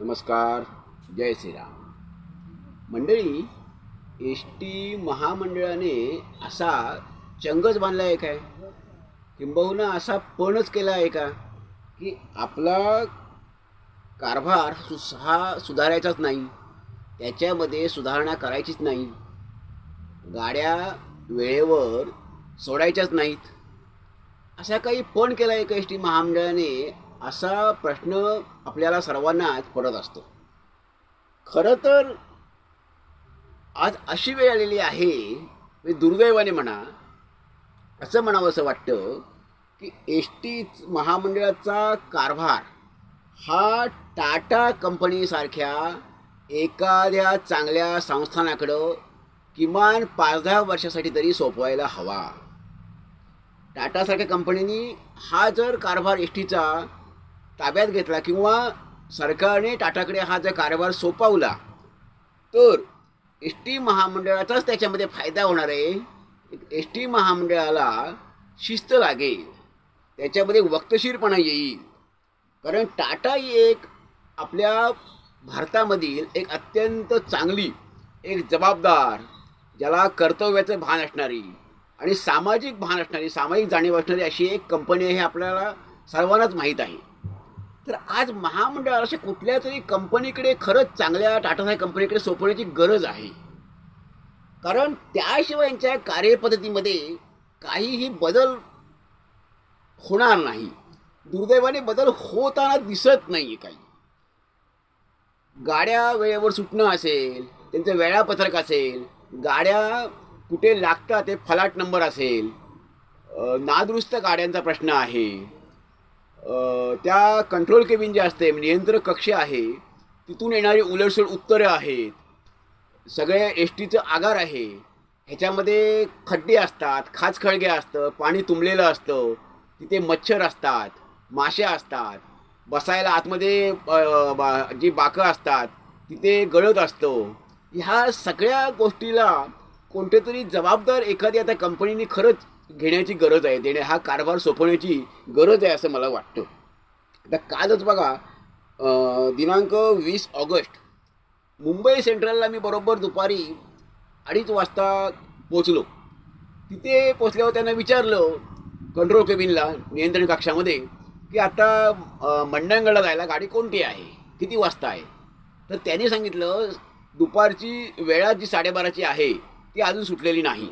नमस्कार जय श्रीराम. मंडळी S T महामंडळाने असा चंगच बांधला आहे काय? किंबहुना असा पणच केला आहे का? की आपला कारभार सु हा सुधारायचाच नाही त्याच्यामध्ये सुधारणा करायचीच नाही गाड्या वेळेवर सोडायच्याच नाहीत. असा काही पण केला आहे का एस टी महामंडळाने? असा प्रश्न आपल्याला सर्वांनाच पडत असतो. खरं तर आज अशी वेळ आलेली आहे मी दुर्दैवाने म्हणा असं म्हणावं असं वाटतं की एस टी महामंडळाचा कारभार हा टाटा कंपनीसारख्या एखाद्या चांगल्या संस्थानाकडं किमान पाच दहा वर्षासाठी तरी सोपवायला हवा. टाटासारख्या कंपनीनी हा जर कारभार एस टीचा ताब्यात घेतला किंवा सरकारने टाटाकडे हा जर कारभार सोपवला तर एस टी महामंडळाचाच त्याच्यामध्ये फायदा होणार आहे. एस टी महामंडळाला शिस्त लागेल. त्याच्यामध्ये वक्तशीरपणा येईल. कारण टाटा ही एक आपल्या भारतामधील एक अत्यंत चांगली एक जबाबदार ज्याला कर्तव्याचं भान असणारी आणि सामाजिक भान असणारी सामाजिक जाणीव असणारी अशी एक कंपनी आहे हे आपल्याला सर्वांनाच माहीत आहे. तर आज महामंडळ अशा कुठल्या तरी कंपनीकडे खरंच चांगल्या टाटासाहेब कंपनीकडे सोपवण्याची गरज आहे. कारण त्याशिवाय यांच्या कार्यपद्धतीमध्ये काहीही बदल होणार नाही. दुर्दैवाने बदल होताना दिसत नाही काही. गाड्या वेळेवर सुटणं असेल त्यांचं वेळापत्रक असेल गाड्या कुठे लागतात ते फलाट नंबर असेल नादुरुस्त गाड्यांचा प्रश्न आहे त्या कंट्रोल केबिन जे असते म्हणजे नियंत्रण कक्ष आहे तिथून येणारी उलटसुलट उत्तरं आहेत सगळ्या एस टीचं आगार आहे. ह्याच्यामध्ये खड्डे असतात खाचखळगे असतं पाणी तुंबलेलं असतं तिथे मच्छर असतात मासे असतात बसायला आतमध्ये बा- जी बाकं असतात तिथे गळत असतं. ह्या सगळ्या गोष्टीला कोणते तरी जबाबदार एखादी आता कंपनीने खरंच घेण्याची गरज आहे देणे हा कारभार सोपवण्याची गरज आहे असं मला वाटतं. आता कालच बघा दिनांक वीस ऑगस्ट मुंबई सेंट्रलला मी बरोबर दुपारी अडीच वाजता पोचलो तिथे पोचल्यावर त्यांना विचारलं कंट्रोल केबिनला नियंत्रण कक्षामध्ये की आता मंडणगडला जायला गाडी कोणती आहे? किती वाजता आहे? तर त्यांनी सांगितलं दुपारची वेळा जी साडेबाराची आहे ती अजून सुटलेली नाही.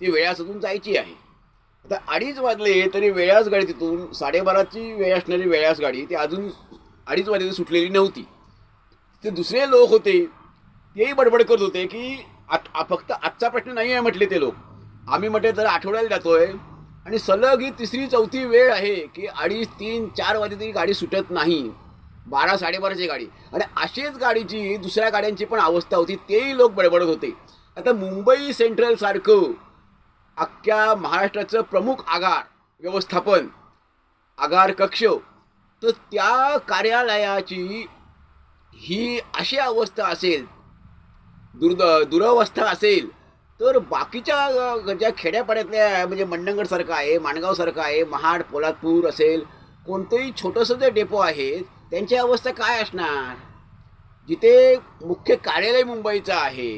ती वेळास अजून जायची आहे. आता अडीच वाजले तरी वेळास गाडी तिथून साडेबाराची वेळ असणारी वेळास गाडी ती अजून अडीच वाजले सुटलेली नव्हती. ते दुसरे लोक होते तेही बडबड करत होते की आत आ- फक्त आजचा प्रश्न नाही आहे म्हटले ते लोक. आम्ही म्हटले तर आठवड्याला जातोय. आणि सलग ही तिसरी चौथी वेळ आहे की अडीच तीन चार वाजे तरी गाडी सुटत नाही. बारा साडेबाराची गाडी. आणि अशीच गाडीची दुसऱ्या गाड्यांची पण अवस्था होती तेही लोक बडबडत होते. आता मुंबई सेंट्रलसारखं अख्ख्या महाराष्ट्राचं प्रमुख आगार व्यवस्थापन आगार कक्ष. तर त्या कार्यालयाची ही अशी अवस्था असेल दुर्द दुरवस्था असेल तर बाकीच्या ज्या खेड्यापाड्यातल्या म्हणजे मंडणगडसारखं आहे माणगावसारखं आहे महाड पोलादपूर असेल कोणतंही छोटंसं जे डेपो आहे त्यांची अवस्था काय असणार? जिथे मुख्य कार्यालय मुंबईचं आहे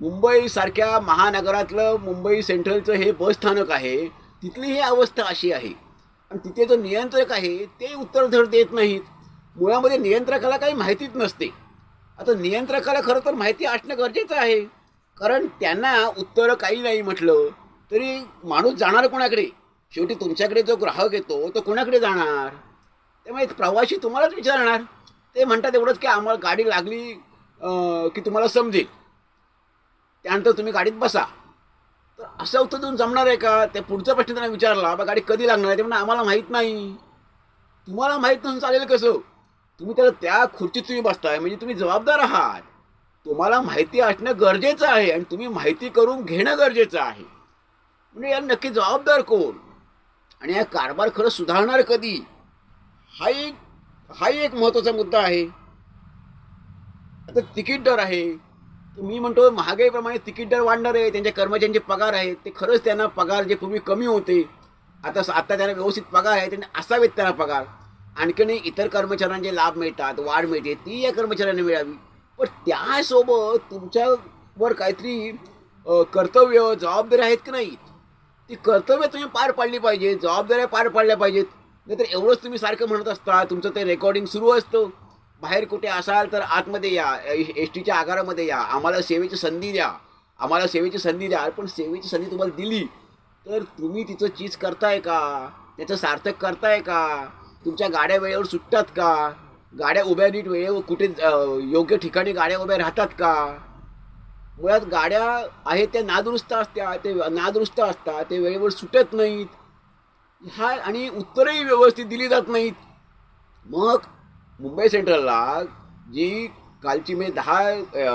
मुंबईसारख्या महानगरातलं मुंबई सेंट्रलचं हे बसस्थानक आहे तिथली ही अवस्था अशी आहे. आणि तिथे जो नियंत्रक आहे ते उत्तर धड देत नाहीत. मुळामध्ये नियंत्रकाला काही माहितीच नसते. आता नियंत्रकाला खरं तर माहिती असणं गरजेचं आहे. कारण त्यांना उत्तरं काही नाही म्हटलं तरी माणूस जाणार कोणाकडे? शेवटी तुमच्याकडे जो ग्राहक येतो तो कोणाकडे जाणार? त्यामुळे प्रवासी तुम्हालाच विचारणार. ते म्हणतात एवढंच की आम्हाला गाडी लागली की तुम्हाला समजेल. त्यानंतर तुम्ही गाडीत बसा. तर असं उत्तर देऊन जमणार आहे का? ते पुढचा प्रश्न त्यांना विचारला बा गाडी कधी लागणार आहे? ते म्हणा आम्हाला माहीत नाही. तुम्हाला माहीत नसून चालेल कसं? तुम्ही त्याला त्या खुर्चीत तुम्ही बसताय म्हणजे तुम्ही जबाबदार आहात. तुम्हाला माहिती असणं गरजेचं आहे आणि तुम्ही माहिती करून घेणं गरजेचं आहे. म्हणजे याला नक्की जबाबदार कोण? आणि हा कारभार खरं सुधारणार कधी? हा एक हाही एक महत्त्वाचा मुद्दा आहे. आता तिकीट दर आहे. मी म्हणतो महागाईप्रमाणे तिकीट दर वाढणार आहे त्यांच्या कर्मचाऱ्यांचे पगार आहेत ते खरंच त्यांना पगार जे पूर्वी कमी होते आता आता त्यांना व्यवस्थित पगार आहे त्यांना असावेत त्यांना पगार. आणखीनही इतर कर्मचाऱ्यांचे लाभ मिळतात वाढ मिळते ती या कर्मचाऱ्यांना मिळावी. पण त्यासोबत तुमच्यावर काहीतरी कर्तव्य जबाबदारी आहेत की नाही? ती कर्तव्य तुम्ही पार पाडली पाहिजे जबाबदाऱ्या पार पाडल्या पाहिजेत. नाहीतर एवढंच तुम्ही सारखं म्हणत असता तुमचं ते रेकॉर्डिंग सुरू असतं. बाहेर कुठे असाल तर आतमध्ये या. एस टीच्या आगारामध्ये या. आम्हाला सेवेची संधी द्या. आम्हाला सेवेची संधी द्या. पण सेवेची संधी तुम्हाला दिली तर तुम्ही तिचं चीज करताय का? त्याचं सार्थक करताय का? तुमच्या गाड्या वेळेवर सुटतात का? गाड्या उभ्या नीट वेळेवर कुठे योग्य ठिकाणी गाड्या उभ्या राहतात का? मुळात गाड्या आहेत त्या नादुरुस्त असत्या ते नादुरुस्त असतात ते वेळेवर सुटत नाहीत. ह्या आणि उत्तरही व्यवस्थित दिली जात नाहीत. मग मुंबई सेंट्रलला जी कालची म्हणजे दहा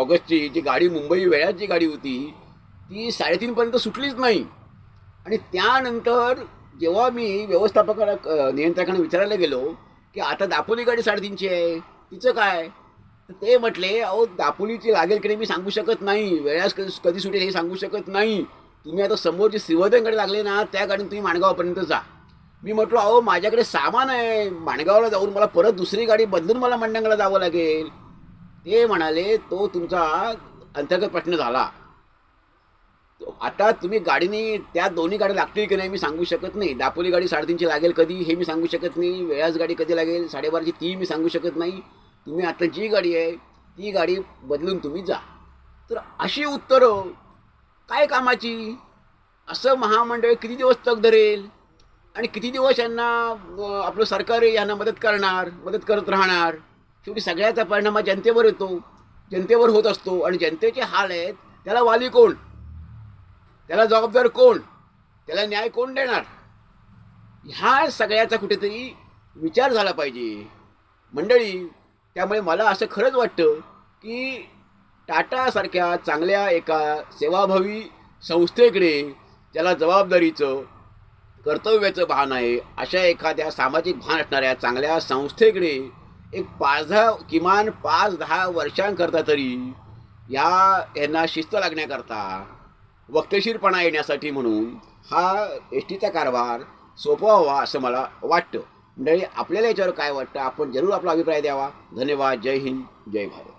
ऑगस्टची जी गाडी मुंबई वेळात जी गाडी होती ती साडेतीनपर्यंत सुटलीच नाही. आणि त्यानंतर जेव्हा मी व्यवस्थापकाला अं, नियंत्रकांना विचारायला गेलो की आता दापोली गाडी साडेतीनची आहे तिचं काय? तर ते म्हटले अहो दापोलीची लागेल की नाही मी सांगू शकत नाही वेळास कधी कधी सुटेल हे सांगू शकत नाही. तुम्ही आता समोर जी श्रीवर्धन गाडी लागले ना त्या गाडीने तुम्ही माणगावापर्यंत जा. मी म्हटलो अहो माझ्याकडे सामान आहे. माणगावला जाऊन मला परत दुसरी गाडी बदलून मला मंडंगला जावं लागेल. ते म्हणाले तो तुमचा अंतर्गत प्रश्न झाला. आता तुम्ही गाडीने त्या दोन्ही गाड्या लागतील की नाही मी सांगू शकत नाही. दापोली गाडी साडेतीनची लागेल कधी हे मी सांगू शकत नाही. वेळाच गाडी कधी लागेल साडेबाराची ती मी सांगू शकत नाही. तुम्ही आता जी गाडी आहे ती गाडी बदलून तुम्ही जा. तर अशी उत्तरं काय कामाची? असं महामंडळ किती दिवस तग धरेल? आणि किती दिवस यांना आपलं सरकार यांना मदत करणार मदत करत राहणार? शेवटी सगळ्याचा परिणाम हा जनतेवर येतो. जनतेवर होत असतो. आणि जनतेचे हाल आहेत त्याला वाली कोण? त्याला जबाबदार कोण? त्याला न्याय कोण देणार? ह्या सगळ्याचा कुठेतरी विचार झाला पाहिजे. मंडळी त्यामुळे मला असं खरंच वाटतं की टाटासारख्या चांगल्या एका सेवाभावी संस्थेकडे त्याला जबाबदारीचं कर्तव्याचं भान आहे अशा एखाद्या सामाजिक भान असणाऱ्या चांगल्या संस्थेकडे एक पाच दहा किमान पाच दहा वर्षांकरता तरी या यांना शिस्त लागण्याकरता वक्तशीरपणा येण्यासाठी म्हणून हा एस टीचा कारभार सोपा व्हावा असं मला वाटतं. मंडळी आपल्याला याच्यावर काय वाटतं? आपण जरूर आपला अभिप्राय द्यावा. धन्यवाद. जय हिंद. जय भारत.